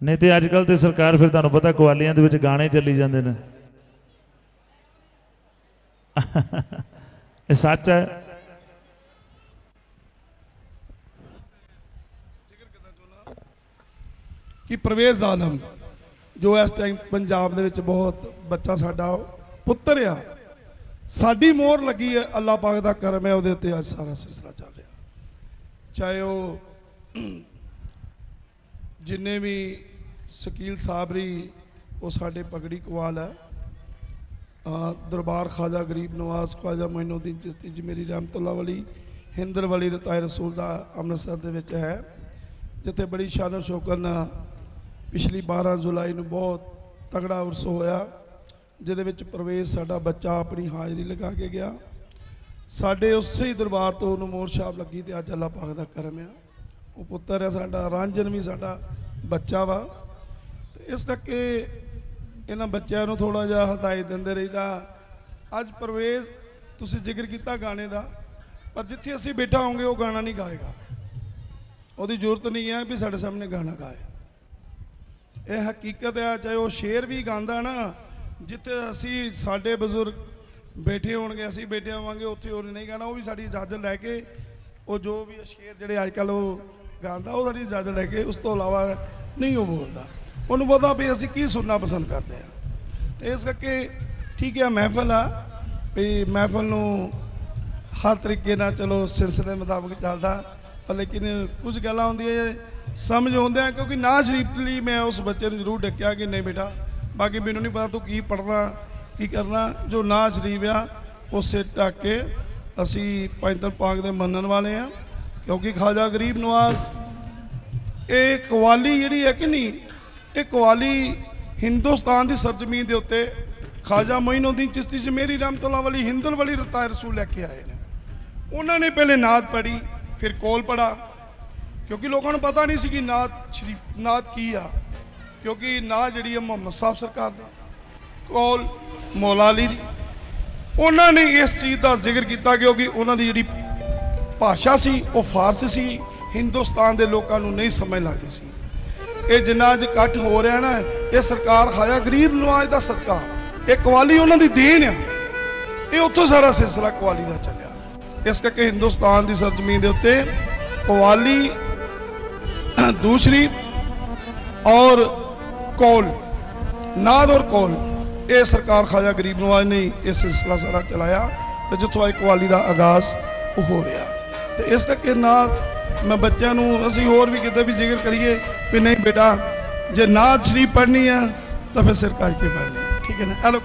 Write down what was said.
ਨਹੀਂ ਤੇ ਅੱਜ ਕੱਲ ਤੇ ਸਰਕਾਰ ਫਿਰ ਤੁਹਾਨੂੰ ਪਤਾ ਕਵਾਲੀਆਂ ਦੇ ਵਿੱਚ ਗਾਣੇ ਚੱਲੀ ਜਾਂਦੇ ਨੇ। ਇਹ ਸੱਚ ਹੈ। ਕਿ ਪ੍ਰਵੇਜ਼ ਆਲਮ, ਜੋ ਇਸ ਟਾਈਮ ਪੰਜਾਬ ਦੇ ਵਿੱਚ ਬਹੁਤ ਬੱਚਾ ਸਾਡਾ, ਪੁੱਤਰ ਆ। ਸਾਡੀ ਮੋਹਰ ਲੱਗੀ ਹੈ, ਅੱਲਾਹ ਪਾਕ ਦਾ ਕਰਮ ਹੈ, ਉਹਦੇ ਉੱਤੇ ਅੱਜ ਸਾਰਾ ਸਿਲਸਿਲਾ ਚੱਲ ਰਿਹਾ। ਚਾਹੇ ਉਹ ਜਿੰਨੇ ਵੀ ਸ਼ਕੀਲ ਸਾਹਿਬ ਸਾਬਰੀ, ਉਹ ਸਾਡੇ ਪਗੜੀ ਕਵਾਲ ਹੈ। ਦਰਬਾਰ ਖਾਜਾ ਗਰੀਬ ਨਵਾਜ਼ ਖਾਜਾ ਮਈਨੁਦੀਨ ਚਿਸ਼ਤੀ ਜੀ ਮੇਰੀ ਰਹਿਮਤੁਲਾ ਵਾਲੀ, ਹਿੰਦਰ ਵਾਲੀ ਰਤਾਇ ਰਸੂਲ ਦਾ ਅੰਮ੍ਰਿਤਸਰ ਦੇ ਵਿੱਚ ਹੈ। ਜਿੱਥੇ ਬੜੀ ਸ਼ਾਨ ਸ਼ੌਕਤ ਪਿਛਲੀ 12 ਜੁਲਾਈ ਨੂੰ ਬਹੁਤ ਤਗੜਾ ਉਰਸ ਹੋਇਆ, ਜਿਹਦੇ ਵਿੱਚ ਪ੍ਰਵੇਸ਼ ਸਾਡਾ ਬੱਚਾ ਆਪਣੀ ਹਾਜ਼ਰੀ ਲਗਾ ਕੇ ਗਿਆ। ਸਾਡੇ ਉਸੇ ਹੀ ਦਰਬਾਰ ਤੋਂ ਨੂਰ ਸਾਹਿਬ ਲੱਗੀ ਤੇ ਅੱਜ ਅੱਲਾਹ ਪਾਕ ਦਾ ਕਰਮ ਆ। ਉਹ ਪੁੱਤਰ ਹੈ ਸਾਡਾ ਰਾਂਝਨ ਵੀ ਸਾਡਾ ਬੱਚਾ ਵਾ। ਤੇ ਇਸ ਕਰਕੇ ਇਹਨਾਂ ਬੱਚਿਆਂ ਨੂੰ ਥੋੜਾ ਜਿਹਾ ਹਦਾਇਤ ਦਿੰਦੇ ਰਹੀਦਾ ਅੱਜ ਪ੍ਰਵੇਸ਼ ਤੁਸੀਂ ਜ਼ਿਕਰ ਕੀਤਾ ਗਾਣੇ ਦਾ, ਪਰ ਜਿੱਥੇ ਅਸੀਂ ਬੈਠਾ ਹੋਵਾਂਗੇ, ਉਹ ਗਾਣਾ ਨਹੀਂ ਗਾਏਗਾ। ਉਹਦੀ ਜ਼ਰੂਰਤ ਨਹੀਂ ਹੈ ਵੀ ਸਾਡੇ ਸਾਹਮਣੇ ਗਾਣਾ ਗਾਏ। ਇਹ ਹਕੀਕਤ ਹੈ ਚਾਹੇ ਉਹ ਸ਼ੇਰ ਵੀ ਗਾਉਂਦਾ ਨਾ, ਜਿੱਥੇ ਅਸੀਂ ਸਾਡੇ ਬਜ਼ੁਰਗ ਬੈਠੇ ਹੋਣਗੇ, ਅਸੀਂ ਬੈਠੇ ਹੋਵਾਂਗੇ, ਉੱਥੇ ਉਹਨੇ ਨਹੀਂ ਗਾਣਾ, ਉਹ ਵੀ ਸਾਡੀ ਇਜਾਜ਼ਤ ਲੈ ਕੇ, ਉਹ ਜੋ ਵੀ ਸ਼ੇਰ ਜਿਹੜੇ ਅੱਜ ਕੱਲ ਉਹ ਗਾਉਂਦਾ ਉਹ ਸਾਡੀ ਇਜਾਜ਼ਤ ਲੈ ਕੇ ਉਸ ਤੋਂ ਇਲਾਵਾ ਨਹੀਂ ਉਹ ਬੋਲਦਾ। ਉਹਨੂੰ ਪਤਾ ਵੀ ਅਸੀਂ ਕੀ ਸੁਣਨਾ ਪਸੰਦ ਕਰਦੇ ਆ। ਤੇ ਇਸ ਕਰਕੇ ਠੀਕ ਹੈ ਮਹਿਫਲ ਆ, ਵੀ ਮਹਿਫਲ ਨੂੰ ਹਰ ਤਰੀਕੇ ਨਾਲ ਚਲੋ ਸਿਲਸਿਲੇ ਮੁਤਾਬਕ ਚੱਲਦਾ, ਪਰ ਲੇਕਿਨ ਕੁਝ ਗੱਲਾਂ ਹੁੰਦੀਆਂ ਸਮਝ ਆਉਂਦੀਆਂ, ਕਿਉਂਕਿ ਨਾ ਸ਼ਰੀਫ ਲਈ ਮੈਂ ਉਸ ਬੱਚੇ ਨੂੰ ਜ਼ਰੂਰ ਡੱਕਿਆ ਕਿ ਨਹੀਂ ਬੇਟਾ, ਬਾਕੀ ਮੈਨੂੰ ਨਹੀਂ ਪਤਾ ਤੂੰ ਕੀ ਪੜਦਾ ਕੀ ਕਰਨਾ, ਜੋ ਨਾ ਸ਼ਰੀਫ ਆ ਉਸੇ ਢੱਕ ਕੇ ਅਸੀਂ ਪੰਜਤਨ ਪਾਕ ਦੇ ਮੰਨਣ ਵਾਲੇ ਆ। ਕਿਉਂਕਿ ਖਾਜਾ ਗਰੀਬ ਨਵਾਜ਼, ਇਹ ਕਵਾਲੀ ਜਿਹੜੀ ਹੈ ਕਿ ਨਹੀਂ, ਇਹ ਕਵਾਲੀ ਹਿੰਦੁਸਤਾਨ ਦੀ ਸਰਜ਼ਮੀਨ ਦੇ ਉੱਤੇ ਖਾਜਾ ਮਹੀਨੁਦੀਨ ਚਿਸ਼ਤੀ ਮੇਰੀ ਰਹਿਮਤੁਲਾ ਵਾਲੀ ਹਿੰਦੁਲ ਵਾਲੀ ਰਤਾ ਰਸੂਲ ਲੈ ਕੇ ਆਏ ਨੇ। ਉਹਨਾਂ ਨੇ ਪਹਿਲੇ ਨਾਦ ਪੜੀ ਫਿਰ ਕੋਲ ਪੜਾ ਕਿਉਂਕਿ ਲੋਕਾਂ ਨੂੰ ਪਤਾ ਨਹੀਂ ਸੀ ਕਿ ਨਾਦ ਸ਼ਰੀਫ ਨਾਦ ਕੀ ਆ, ਕਿਉਂਕਿ ਨਾ ਜਿਹੜੀ ਹੈ ਮੁਹੰਮਦ ਸਾਹਿਬ ਸਰਕਾਰ ਦੀ, ਕੋਲ ਮੌਲਾ ਅਲੀ ਦੀ। ਉਹਨਾਂ ਨੇ ਇਸ ਚੀਜ਼ ਦਾ ਜ਼ਿਕਰ ਕੀਤਾ ਕਿਉਂਕਿ ਉਹਨਾਂ ਦੀ ਜਿਹੜੀ ਭਾਸ਼ਾ ਸੀ, ਉਹ ਫਾਰਸੀ ਸੀ, ਹਿੰਦੁਸਤਾਨ ਦੇ ਲੋਕਾਂ ਨੂੰ ਨਹੀਂ ਸਮਝ ਲੱਗਦੀ ਸੀ। ਇਹ ਜਿੰਨਾ ਅੱਜ ਇਕੱਠ ਹੋ ਰਿਹਾ ਨਾ, ਇਹ ਸਰਕਾਰ ਖਾਇਆ ਗਰੀਬ ਨਵਾਜ਼ ਦਾ ਸਦਕਾ। ਇਹ ਕਵਾਲੀ ਉਹਨਾਂ ਦੀ ਦੇਣ ਆ। ਇਹ ਉੱਥੋਂ ਸਾਰਾ ਸਿਲਸਿਲਾ ਕਵਾਲੀ ਦਾ ਚੱਲਿਆ। ਇਸ ਕਰਕੇ ਹਿੰਦੁਸਤਾਨ ਦੀ ਸਰਜ਼ਮੀਨ ਦੇ ਉੱਤੇ ਕਵਾਲੀ ਦੂਸਰੀ, ਔਰ ਕੌਲ, ਨਾਦ ਔਰ ਕੌਲ, ਇਹ ਸਰਕਾਰ ਖਾਜਾ ਗਰੀਬ ਨਵਾਜ਼ ਨੇ ਇਹ ਸਿਲਸਿਲਾ ਸਾਰਾ ਚਲਾਇਆ ਤੇ ਜਿੱਥੋਂ ਇਹ ਕਵਾਲੀ ਦਾ ਆਗਾਜ਼ ਹੋ ਰਿਹਾ। ਤੇ ਇਸ ਕਰਕੇ ਨਾ ਮੈਂ ਬੱਚਿਆਂ ਨੂੰ ਅਸੀਂ ਹੋਰ ਵੀ ਕਿਤੇ ਵੀ ਜ਼ਿਕਰ ਕਰੀਏ ਵੀ ਨਹੀਂ ਬੇਟਾ, ਜੇ ਨਾਦ ਸ਼ਰੀਫ ਪੜ੍ਹਨੀ ਆ, ਤਾਂ ਫਿਰ ਸਿਰ ਕਰਕੇ ਪੜ੍ਹਨੀ ਠੀਕ ਹੈ ਨਾ? ਹਲੋ।